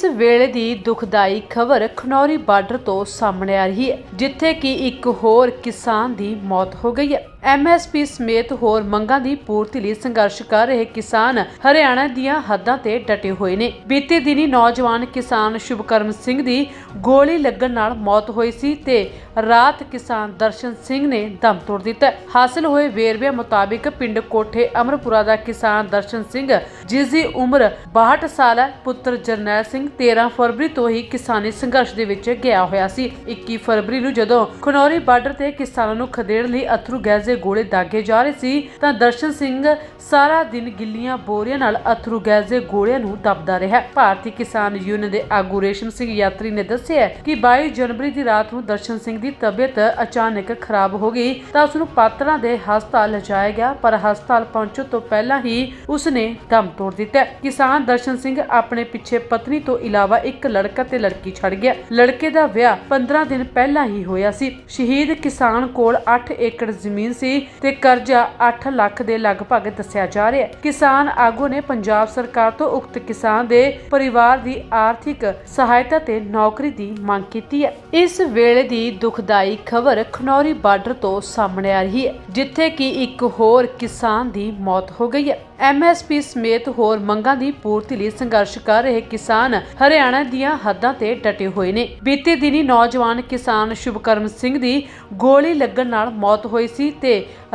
ਇਸ ਵੇਲੇ ਦੀ ਦੁਖਦਾਈ ਖਬਰ ਖਨੌਰੀ ਬਾਰਡਰ ਤੋਂ ਸਾਹਮਣੇ ਆ ਰਹੀ ਹੈ, ਜਿੱਥੇ ਕਿ ਇੱਕ ਹੋਰ ਕਿਸਾਨ ਦੀ ਮੌਤ ਹੋ ਗਈ ਹੈ। ਐਮਐਸਪੀ ਸਮੇਤ ਹੋਰ ਮੰਗਾਂ ਦੀ ਪੂਰਤੀ ਲਈ ਸੰਘਰਸ਼ ਕਰ ਰਹੇ ਕਿਸਾਨ ਹਰਿਆਣਾ ਦੀਆਂ ਹੱਦਾਂ ਤੇ ਡਟੇ ਹੋਏ ਨੇ। ਬੀਤੇ ਦਿਨੀ ਨੌਜਵਾਨ ਕਿਸਾਨ ਸ਼ੁਭਕਰਮ ਸਿੰਘ ਦੀ ਗੋਲੀ ਲੱਗਣ ਨਾਲ ਮੌਤ ਹੋਈ ਸੀ ਤੇ ਰਾਤ ਕਿਸਾਨ ਦਰਸ਼ਨ ਸਿੰਘ ਨੇ ਦਮ ਤੋੜ ਦਿੱਤਾ। ਹਾਸਲ ਹੋਏ ਵੇਰਵਿਆਂ ਮੁਤਾਬਿਕ ਪਿੰਡ ਕੋਠੇ ਅਮਰਪੁਰਾ ਦਾ ਕਿਸਾਨ ਦਰਸ਼ਨ ਸਿੰਘ, ਜਿਸ ਦੀ ਉਮਰ 62 ਸਾਲ ਹੈ, ਪੁੱਤਰ ਜਰਨੈਲ ਸਿੰਘ 13 ਫਰਵਰੀ ਤੋਂ ਹੀ ਕਿਸਾਨੀ ਸੰਘਰਸ਼ ਦੇ ਵਿੱਚ ਗਿਆ ਹੋਇਆ ਸੀ। 21 ਫਰਵਰੀ ਨੂੰ ਜਦੋਂ ਖਨੌਰੀ ਬਾਰਡਰ ਤੇ ਕਿਸਾਨਾਂ ਨੂੰ ਖਦੇੜ ਲਈ ਅਥਰੂ ਗੈਸ ਦੇ ਗੋਲੇ ਦਾਗੇ ਜਾ ਰਹੇ ਸੀ, ਤਾਂ ਦਰਸ਼ਨ ਸਿੰਘ ਸਾਰਾ ਦਿਨ ਗਿੱਲੀਆਂ ਬੋਰੀਆਂ ਨਾਲ ਅਥਰੂ ਗੈਸ ਦੇ ਗੋਲਿਆਂ ਨੂੰ ਦਬਦਾ ਰਿਹਾ। ਭਾਰਤੀ ਕਿਸਾਨ ਯੂਨੀਅਨ ਦੇ ਆਗੂ ਰੇਸ਼ਮ ਸਿੰਘ ਯਾਤਰੀ ਨੇ ਦੱਸਿਆ ਕਿ 22 ਜਨਵਰੀ ਦੀ ਰਾਤ ਨੂੰ ਦਰਸ਼ਨ ਸਿੰਘ ਦੀ ਤਬੀਅਤ ਅਚਾਨਕ ਖਰਾਬ ਹੋ ਗਈ ਤਾਂ ਉਸ ਨੂੰ ਪਾਤਰਾਂ ਦੇ ਹਸਪਤਾਲ ਲਿਜਾਇਆ ਗਿਆ, ਪਰ ਹਸਪਤਾਲ ਪਹੁੰਚਣ ਤੋਂ ਪਹਿਲਾਂ ਹੀ ਉਸ ਨੇ ਦਮ ਤੋੜ ਦਿੱਤਾ। ਕਿਸਾਨ ਦਰਸ਼ਨ ਸਿੰਘ ਆਪਣੇ ਪਿੱਛੇ ਪਤਨੀ ਤੋਂ ਇਲਾਵਾ ਇੱਕ ਲੜਕਾ ਤੇ ਲੜਕੀ ਛੱਡ ਗਿਆ। ਲੜਕੇ ਦਾ ਵਿਆਹ 15 ਦਿਨ ਪਹਿਲਾਂ ਹੀ ਹੋਇਆ ਸੀ। ਸ਼ਹੀਦ ਕਿਸਾਨ ਕੋਲ 8 ਏਕੜ ਜ਼ਮੀਨ ਸੀ ਤੇ ਕਰਜ਼ਾ 8 ਲੱਖ ਦੇ ਲਗਭਗ ਦੱਸਿਆ ਜਾ ਰਿਹਾ ਹੈ। ਕਿਸਾਨ ਆਗੂ ਨੇ ਪੰਜਾਬ ਸਰਕਾਰ ਤੋਂ ਉਕਤ ਕਿਸਾਨ ਦੇ ਪਰਿਵਾਰ ਦੀ ਆਰਥਿਕ ਸਹਾਇਤਾ ਤੇ ਨੌਕਰੀ ਦੀ ਮੰਗ ਕੀਤੀ ਹੈ। ਇਸ ਵੇਲੇ ਦੀ ਦੁਖਦਾਈ ਖਬਰ ਖਨੌਰੀ ਬਾਰਡਰ ਤੋਂ ਸਾਹਮਣੇ ਆ ਰਹੀ ਹੈ, ਜਿੱਥੇ ਕਿ ਇੱਕ ਹੋਰ ਕਿਸਾਨ ਦੀ ਮੌਤ ਹੋ ਗਈ ਹੈ। ਐਮਐਸਪੀ ਸਮੇਤ ਹੋਰ ਮੰਗਾਂ ਦੀ ਪੂਰਤੀ ਲਈ ਸੰਘਰਸ਼ ਕਰ ਰਹੇ ਕਿਸਾਨ ਹਰਿਆਣਾ ਦੀਆਂ ਹੱਦਾਂ ਤੇ ਡਟੇ ਹੋਏ ਨੇ। ਬੀਤੇ ਦਿਨੀ ਨੌਜਵਾਨ ਕਿਸਾਨ ਸ਼ੁਭਕਰਮ ਸਿੰਘ ਦੀ ਗੋਲੀ ਲੱਗਣ ਨਾਲ ਮੌਤ ਹੋਈ ਸੀ ਤੇ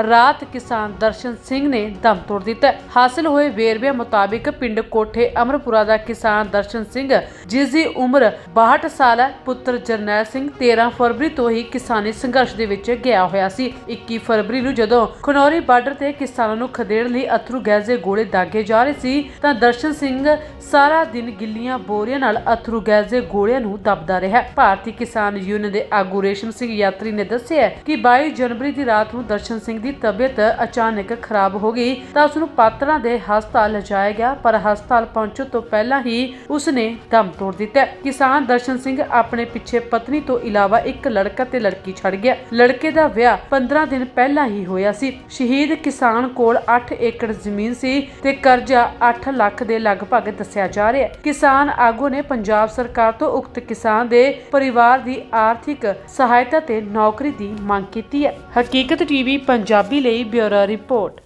ਰਾਤ ਕਿਸਾਨ ਦਰਸ਼ਨ ਸਿੰਘ ਨੇ ਦਮ ਤੋੜ ਦਿੱਤਾ। ਹਾਸਲ ਹੋਏ ਵੇਰਵਿਆਂ ਮੁਤਾਬਿਕ ਪਿੰਡ ਕੋਠੇ ਅਮਰਪੁਰਾ ਦਾ ਕਿਸਾਨ ਦਰਸ਼ਨ ਸਿੰਘ ਜਿਸ ਦੀ ਉਮਰ 62 ਸਾਲ ਹੈ, ਪੁੱਤਰ ਜਰਨੈਲ ਸਿੰਘ 13 ਫਰਵਰੀ ਤੋਂ ਹੀ ਕਿਸਾਨੀ ਸੰਘਰਸ਼ ਦੇ ਵਿੱਚ ਗਿਆ ਹੋਇਆ ਸੀ। 21 ਫਰਵਰੀ ਨੂੰ ਜਦੋਂ ਖਨੌਰੀ ਬਾਰਡਰ ਤੇ ਕਿਸਾਨਾਂ ਨੂੰ ਖਦੇੜ ਲਈ ਅਥਰੂ ਗੈਸ ਦੇ ਗੋਲੇ ਦਾਗੇ ਜਾ ਰਹੇ ਸੀ, ਤਾਂ ਦਰਸ਼ਨ ਸਿੰਘ ਸਾਰਾ ਦਿਨ ਗਿੱਲੀਆਂ ਬੋਰੀਆਂ ਨਾਲ ਅਥਰੂ ਗੈਸ ਦੇ ਗੋਲਿਆਂ ਨੂੰ ਦਬਦਾ ਰਿਹਾ। ਭਾਰਤੀ ਕਿਸਾਨ ਯੂਨੀਅਨ ਦੇ ਆਗੂ ਰੇਸ਼ਮ ਸਿੰਘ ਯਾਤਰੀ ਨੇ ਦੱਸਿਆ ਕਿ 22 ਜਨਵਰੀ ਦੀ ਰਾਤ ਨੂੰ ਦਰਸ਼ਨ ਸਿੰਘ ਦੀ ਤਬੀਅਤ ਅਚਾਨਕ ਖਰਾਬ ਹੋ ਗਈ, ਤਾਂ ਉਸ ਨੂੰ ਪਾਤਰਾਂ ਦੇ ਹਸਪਤਾਲ ਲਿਜਾਇਆ ਗਿਆ, ਪਰ ਹਸਪਤਾਲ ਪਹੁੰਚਣ ਤੋਂ ਪਹਿਲਾਂ ਹੀ ਉਸ ਨੇ ਦਮ ਤੋੜ ਦਿੱਤਾ। ਕਿਸਾਨ ਦਰਸ਼ਨ ਸਿੰਘ ਆਪਣੇ ਪਿੱਛੇ ਪਤਨੀ ਤੋਂ ਇਲਾਵਾ ਇੱਕ ਲੜਕਾ ਤੇ ਲੜਕੀ ਛੱਡ ਗਿਆ। ਲੜਕੇ ਦਾ ਵਿਆਹ 15 ਦਿਨ ਪਹਿਲਾਂ ਹੀ ਹੋਇਆ ਸੀ। ਸ਼ਹੀਦ ਕਿਸਾਨ ਕੋਲ 8 ਏਕੜ ਜ਼ਮੀਨ ਸੀ ਤੇ ਕਰਜ਼ਾ 8 ਲੱਖ ਦੇ ਲਗਭਗ ਦੱਸਿਆ ਜਾ ਰਿਹਾ ਹੈ। ਕਿਸਾਨ ਆਗੂ ਨੇ ਪੰਜਾਬ ਸਰਕਾਰ ਤੋਂ ਉਕਤ ਕਿਸਾਨ ਦੇ ਪਰਿਵਾਰ ਦੀ ਆਰਥਿਕ ਸਹਾਇਤਾ ਤੇ ਨੌਕਰੀ ਦੀ ਮੰਗ ਕੀਤੀ ਹੈ। ਹਕੀਕਤ ਟੀਵੀ, ਪੰਜਾਬੀ ਲਈ ਬਿਊਰੋ ਰਿਪੋਰਟ।